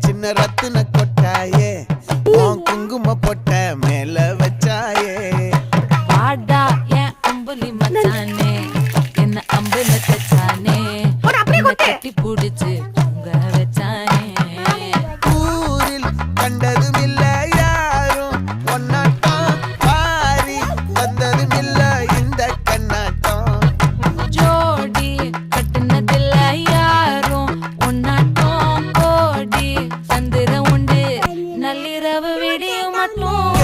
சின்ன ரத்தின கொட்டாயே உன் குங்கும பொட்ட கட்டி பிடிச்சு தூங்க வச்சானே. ஊரில் கண்டதும் இல்ல யாரும் ஒன்னாட்டம் பாரி வந்ததும் இல்ல இந்த கண்ணாட்டம். ஜோடி கட்டுனதில்ல யாரும் ஒன்னாட்டம் கோடி தந்திரம் உண்டு. நள்ளிரவு விடிய மட்டும்.